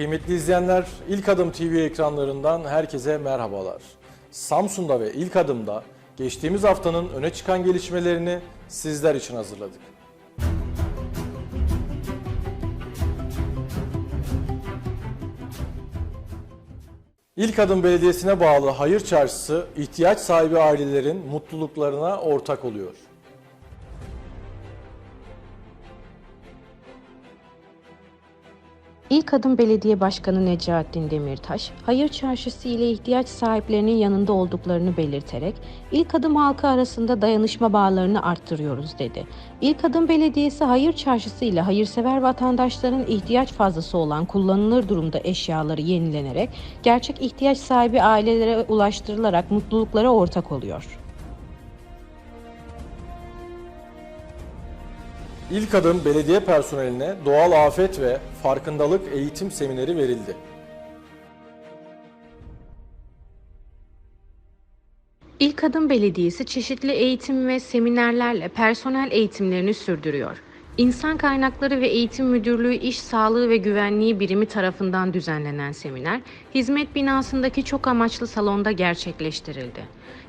Kıymetli izleyenler, İlk Adım TV ekranlarından herkese merhabalar. Samsun'da ve İlk Adım'da geçtiğimiz haftanın öne çıkan gelişmelerini sizler için hazırladık. İlk Adım Belediyesi'ne bağlı Hayır Çarşısı ihtiyaç sahibi ailelerin mutluluklarına ortak oluyor. İlk Adım Belediye Başkanı Necaettin Demirtaş, Hayır Çarşısı ile ihtiyaç sahiplerinin yanında olduklarını belirterek, İlk Adım halkı arasında dayanışma bağlarını arttırıyoruz dedi. İlk Adım Belediyesi Hayır Çarşısı ile hayırsever vatandaşların ihtiyaç fazlası olan kullanılır durumda eşyaları yenilenerek, gerçek ihtiyaç sahibi ailelere ulaştırılarak mutluluklara ortak oluyor. İlk adım belediye personeline doğal afet ve farkındalık eğitim semineri verildi. İlk Adım Belediyesi çeşitli eğitim ve seminerlerle personel eğitimlerini sürdürüyor. İnsan Kaynakları ve Eğitim Müdürlüğü İş Sağlığı ve Güvenliği Birimi tarafından düzenlenen seminer, hizmet binasındaki çok amaçlı salonda gerçekleştirildi.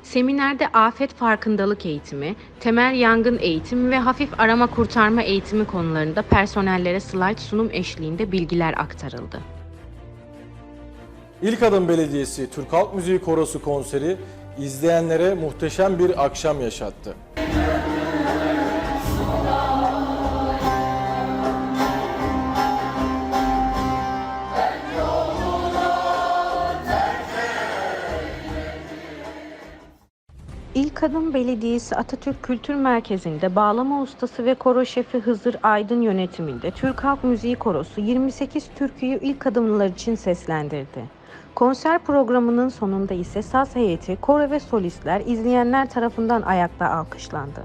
Seminerde afet farkındalık eğitimi, temel yangın eğitimi ve hafif arama kurtarma eğitimi konularında personellere slide sunum eşliğinde bilgiler aktarıldı. İlk Adım Belediyesi Türk Halk Müziği Korosu konseri izleyenlere muhteşem bir akşam yaşattı. İlk Adım Belediyesi Atatürk Kültür Merkezi'nde bağlama ustası ve koro şefi Hızır Aydın yönetiminde Türk Halk Müziği Korosu 28 türküyü ilk adımlar için seslendirdi. Konser programının sonunda ise saz heyeti, koro ve solistler izleyenler tarafından ayakta alkışlandı.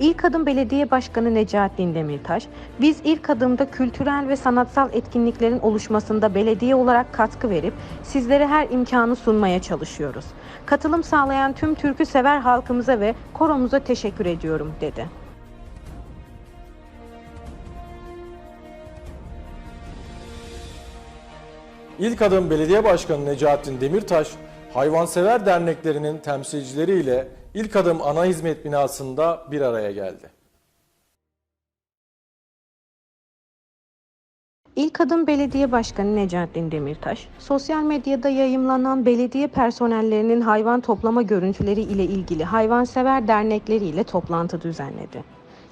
İlk Adım Belediye Başkanı Necaettin Demirtaş, biz ilk adımda kültürel ve sanatsal etkinliklerin oluşmasında belediye olarak katkı verip sizlere her imkanı sunmaya çalışıyoruz. Katılım sağlayan tüm türkü sever halkımıza ve koromuza teşekkür ediyorum dedi. İlk Adım Belediye Başkanı Necaettin Demirtaş, hayvansever derneklerinin temsilcileriyle İlk Adım Ana Hizmet binasında bir araya geldi. İlk Adım Belediye Başkanı Necaettin Demirtaş, sosyal medyada yayımlanan belediye personellerinin hayvan toplama görüntüleri ile ilgili hayvansever dernekleri ile toplantı düzenledi.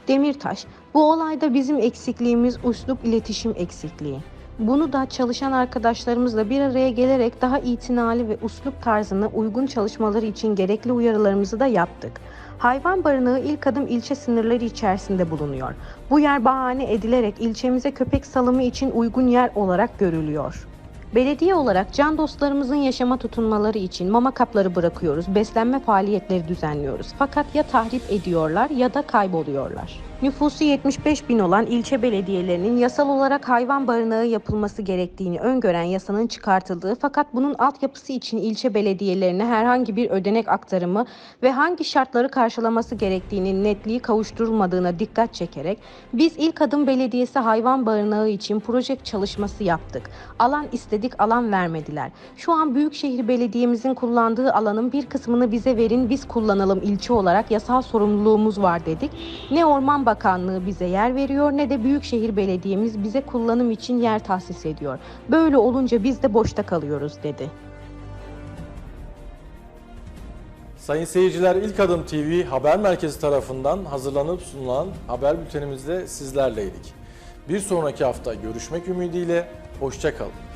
Demirtaş, bu olayda bizim eksikliğimiz uslup iletişim eksikliği. Bunu da çalışan arkadaşlarımızla bir araya gelerek daha itinalı ve uslup tarzına uygun çalışmaları için gerekli uyarılarımızı da yaptık. Hayvan barınağı ilk adım ilçe sınırları içerisinde bulunuyor. Bu yer bahane edilerek ilçemize köpek salımı için uygun yer olarak görülüyor. Belediye olarak can dostlarımızın yaşama tutunmaları için mama kapları bırakıyoruz, beslenme faaliyetleri düzenliyoruz. Fakat ya tahrip ediyorlar ya da kayboluyorlar. Nüfusu 75 bin olan ilçe belediyelerinin yasal olarak hayvan barınağı yapılması gerektiğini öngören yasanın çıkartıldığı fakat bunun altyapısı için ilçe belediyelerine herhangi bir ödenek aktarımı ve hangi şartları karşılaması gerektiğinin netliği kavuşturulmadığına dikkat çekerek biz ilk adım belediyesi hayvan barınağı için proje çalışması yaptık. Alan istedik alan vermediler. Şu an Büyükşehir Belediye'mizin kullandığı alanın bir kısmını bize verin biz kullanalım ilçe olarak yasal sorumluluğumuz var dedik. Ne Orman Bakanlığı bize yer veriyor ne de Büyükşehir Belediye'miz bize kullanım için yer tahsis ediyor. Böyle olunca biz de boşta kalıyoruz dedi. Sayın seyirciler İlk Adım TV haber merkezi tarafından hazırlanıp sunulan haber bültenimizde sizlerleydik. Bir sonraki hafta görüşmek ümidiyle hoşçakalın.